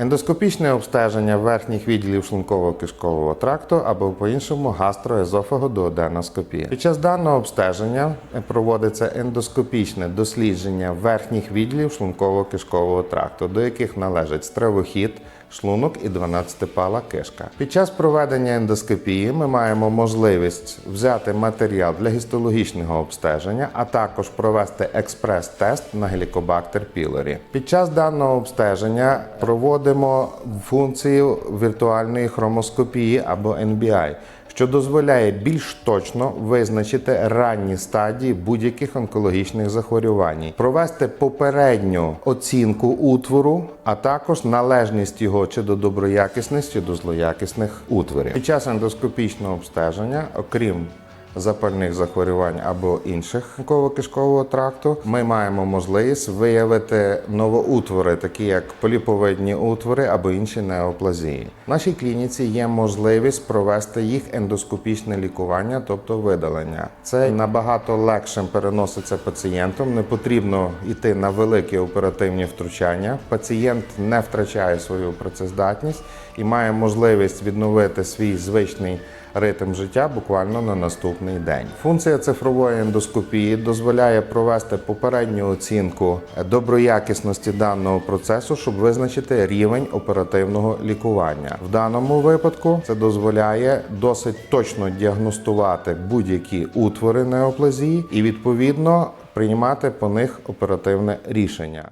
Ендоскопічне обстеження верхніх відділів шлунково-кишкового тракту або по-іншому гастроезофаго-дуоденоскопія. Під час даного обстеження проводиться ендоскопічне дослідження верхніх відділів шлунково-кишкового тракту, до яких належить стравохід, шлунок і 12-пала кишка. Під час проведення ендоскопії ми маємо можливість взяти матеріал для гістологічного обстеження, а також провести експрес-тест на гелікобактер пілорі. Під час даного обстеження проводимо функцію віртуальної хромоскопії або NBI, що дозволяє більш точно визначити ранні стадії будь-яких онкологічних захворювань, провести попередню оцінку утвору, а також належність його чи до доброякісних, чи до злоякісних утворів. Під час ендоскопічного обстеження, окрім запальних захворювань або інших кишкового тракту, ми маємо можливість виявити новоутвори, такі як поліповидні утвори або інші неоплазії. В нашій клініці є можливість провести їх ендоскопічне лікування, тобто видалення. Це набагато легшим переноситься пацієнтом. Не потрібно йти на великі оперативні втручання. Пацієнт не втрачає свою працездатність і має можливість відновити свій звичний ритм життя буквально на наступний день. Функція цифрової ендоскопії дозволяє провести попередню оцінку доброякісності даного процесу, щоб визначити рівень оперативного лікування. В даному випадку це дозволяє досить точно діагностувати будь-які утвори неоплазії і відповідно приймати по них оперативне рішення.